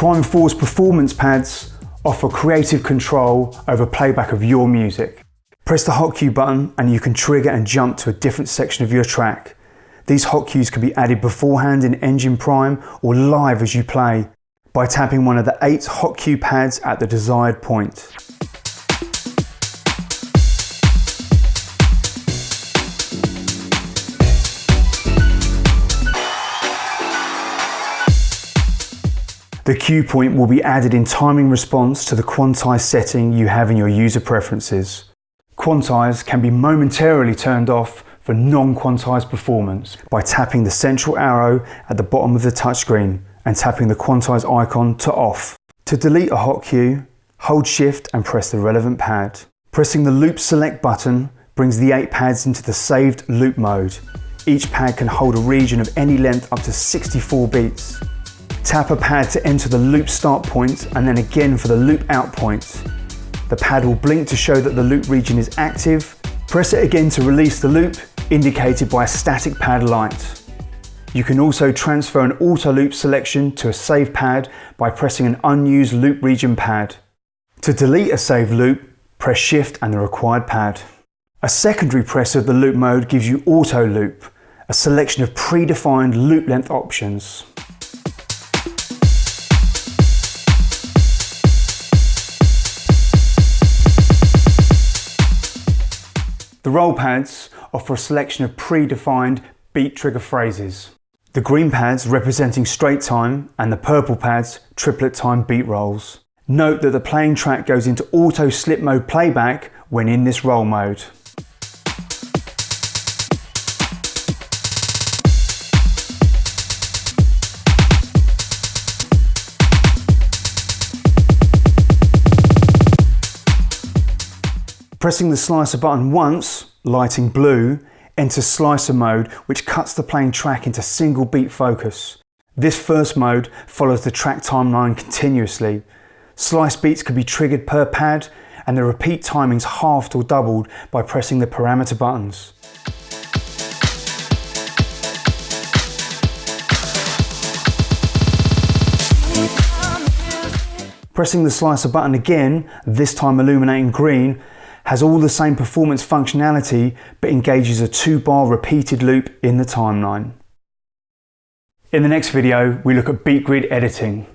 Prime 4's performance pads offer creative control over playback of your music. Press the hot cue button and you can trigger and jump to a different section of your track. These hot cues can be added beforehand in Engine Prime or live as you play by tapping one of the eight hot cue pads at the desired point. The cue point will be added in timing response to the quantize setting you have in your user preferences. Quantize can be momentarily turned off for non-quantized performance by tapping the central arrow at the bottom of the touchscreen and tapping the quantize icon to off. To delete a hot cue, hold shift and press the relevant pad. Pressing the loop select button brings the eight pads into the saved loop mode. Each pad can hold a region of any length up to 64 beats. Tap a pad to enter the loop start point and then again for the loop out point. The pad will blink to show that the loop region is active. Press it again to release the loop, indicated by a static pad light. You can also transfer an auto loop selection to a save pad by pressing an unused loop region pad. To delete a saved loop, press shift and the required pad. A secondary press of the loop mode gives you auto loop, a selection of predefined loop length options. The roll pads offer a selection of predefined beat trigger phrases. The green pads representing straight time and the purple pads triplet time beat rolls. Note that the playing track goes into auto slip mode playback when in this roll mode. Pressing the slicer button once, lighting blue, enters slicer mode which cuts the playing track into single beat focus. This first mode follows the track timeline continuously. Slice beats can be triggered per pad and the repeat timings halved or doubled by pressing the parameter buttons. Pressing the slicer button again, this time illuminating green, has all the same performance functionality but engages a two bar repeated loop in the timeline. In the next video, we look at beat grid editing.